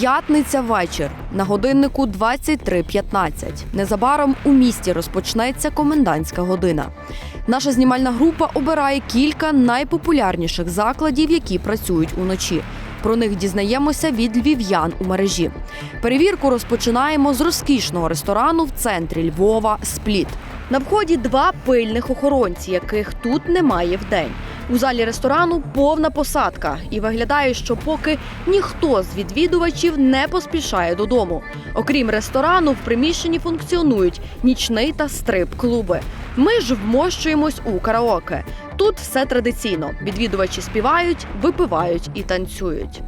П'ятниця вечір на годиннику 23.15. Незабаром у місті розпочнеться комендантська година. Наша знімальна група обирає кілька найпопулярніших закладів, які працюють уночі. Про них дізнаємося від львів'ян у мережі. Перевірку розпочинаємо з розкішного ресторану в центрі Львова Спліт. На вході два пильних охоронці, яких тут немає вдень. У залі ресторану повна посадка, і виглядає, що поки ніхто з відвідувачів не поспішає додому. Окрім ресторану, в приміщенні функціонують нічний та стрип-клуби. Ми ж вмощуємось у караоке. Тут все традиційно. Відвідувачі співають, випивають і танцюють.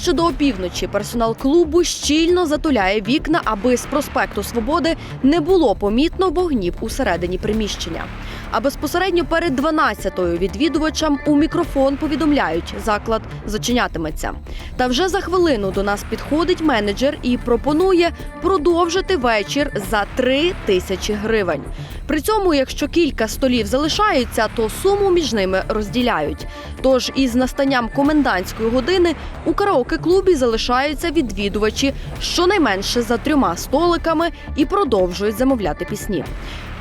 Ближче до опівночі персонал клубу щільно затуляє вікна, аби з проспекту Свободи не було помітно вогнів усередині приміщення. А безпосередньо перед 12-ю відвідувачам у мікрофон повідомляють, заклад зачинятиметься. Та вже за хвилину до нас підходить менеджер і пропонує продовжити вечір за 3 тисячі гривень. При цьому, якщо кілька столів залишаються, то суму між ними розділяють. Тож із настанням комендантської години у караоке-клубі залишаються відвідувачі щонайменше за трьома столиками і продовжують замовляти пісні.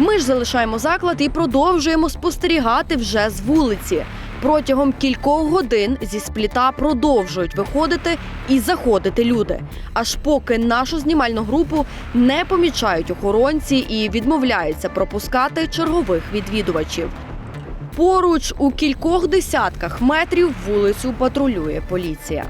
Ми ж залишаємо заклад і продовжуємо спостерігати вже з вулиці. Протягом кількох годин зі спліта продовжують виходити і заходити люди, аж поки нашу знімальну групу не помічають охоронці і відмовляються пропускати чергових відвідувачів. Поруч у кількох десятках метрів вулицю патрулює поліція.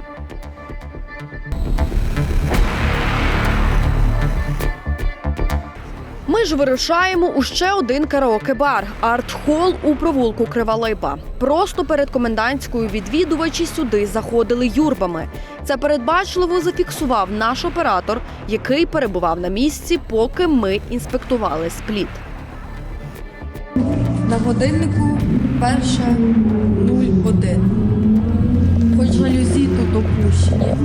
Ми ж вирушаємо у ще один караоке-бар арт-хол у провулку Крива Липа. Просто перед комендантською відвідувачі сюди заходили юрбами. Це передбачливо зафіксував наш оператор, який перебував на місці, поки ми інспектували спліт. На годиннику перша 01. Хоч жалюзі тут опущені.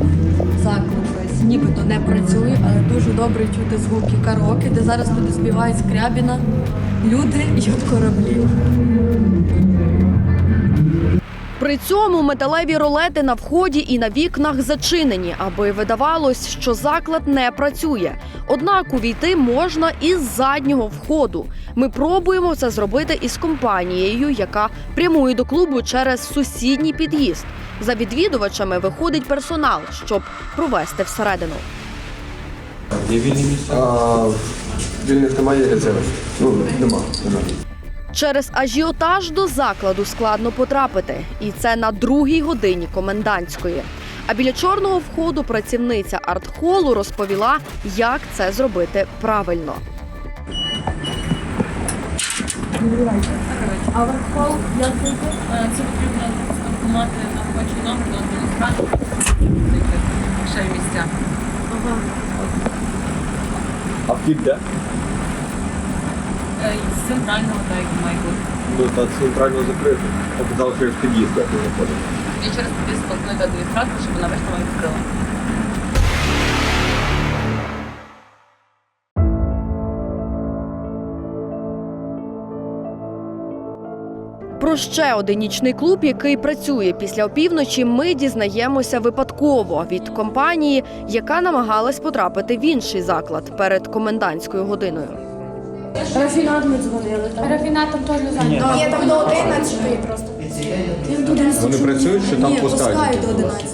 Весь нібито не працює, але дуже добре чути звуки караоке, де зараз люди співають скрябіна. Люди як кораблі. При цьому металеві ролети на вході і на вікнах зачинені, аби видавалось, що заклад не працює. Однак увійти можна із заднього входу. Ми пробуємо це зробити із компанією, яка прямує до клубу через сусідній під'їзд. За відвідувачами виходить персонал, щоб провести всередину. Є вільні місця? А, вільних немає резервів. Ну, нема. Через ажіотаж до закладу складно потрапити, і це на другій годині комендантської. А біля чорного входу працівниця артхолу розповіла, як це зробити правильно. А верхол як зайти? Е, Це потрібно мати на робочий номер до адміністрації. Ще й місця. Вхід де? Е, З центрального, так як має бути. Ну, та центрально закрито. Показали, що через під'їзд де ти заходиш. І через під'їзд спокійно адміністрацію, щоб вона і відкрила. Про ще один нічний клуб, який працює після опівночі, ми дізнаємося випадково від компанії, яка намагалась потрапити в інший заклад перед комендантською годиною. Рафінат ми дзвонили. Рафінатом теж не знаю. Є там до 11 просто. Вони працюють, що там Ні, пускають? пускають до 11.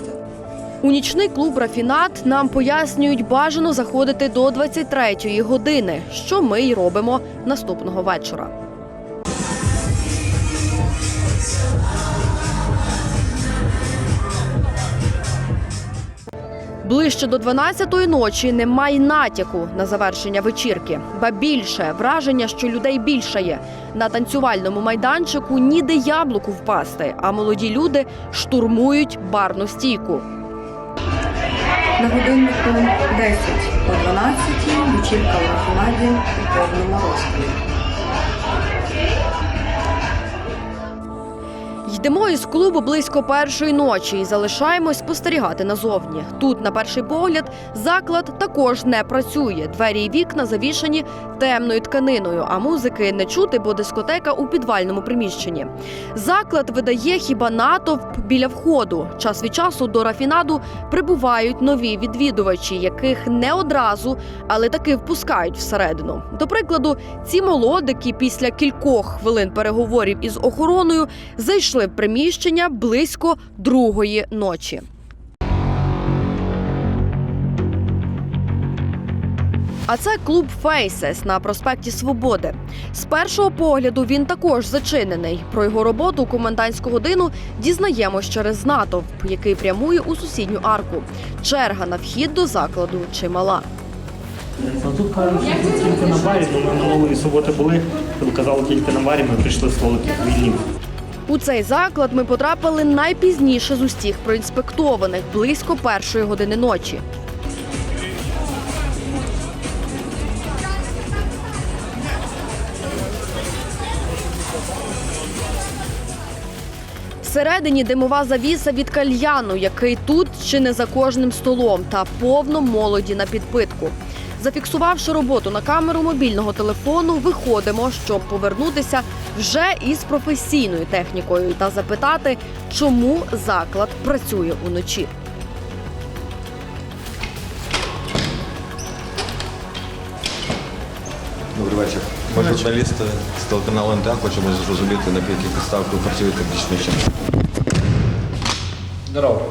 У нічний клуб Рафінат нам пояснюють бажано заходити до 23-ї години, що ми й робимо наступного вечора. Ближче до 12-ї ночі немає натяку на завершення вечірки. Ба більше враження, що людей більшає. На танцювальному майданчику ніде яблуку впасти, а молоді люди штурмують барну стійку. На годиннику 10 по 12 вечірка в Рафінаді у повному розкладі. Йдемо із клубу близько першої ночі і залишаємось спостерігати назовні. Тут, на перший погляд, заклад також не працює. Двері і вікна завішані темною тканиною, а музики не чути, бо дискотека у підвальному приміщенні. Заклад видає хіба натовп біля входу. Час від часу до рафінаду прибувають нові відвідувачі, яких не одразу, але таки впускають всередину. До прикладу, ці молодики після кількох хвилин переговорів із охороною зайшли приміщення близько другої ночі. А це клуб Faces на проспекті Свободи. З першого погляду він також зачинений. Про його роботу у комендантську годину дізнаємось через натовп, який прямує у сусідню арку. Черга на вхід до закладу чимала. Ну, тут кажуть, що тільки на барі, бо ми минулої суботи були, казали тільки на барі, ми прийшли столики вільні. У цей заклад ми потрапили найпізніше з усіх проінспектованих близько першої години ночі. Всередині димова завіса від кальяну, який тут чи не за кожним столом, та повно молоді на підпитку. Зафіксувавши роботу на камеру мобільного телефону, виходимо, щоб повернутися вже із професійною технікою та запитати, чому заклад працює уночі. Добрий вечір. Ми журналісти з телеканалу НТА хочемо зрозуміти, на яких підставах ви працюєте більш нічим. Здорово.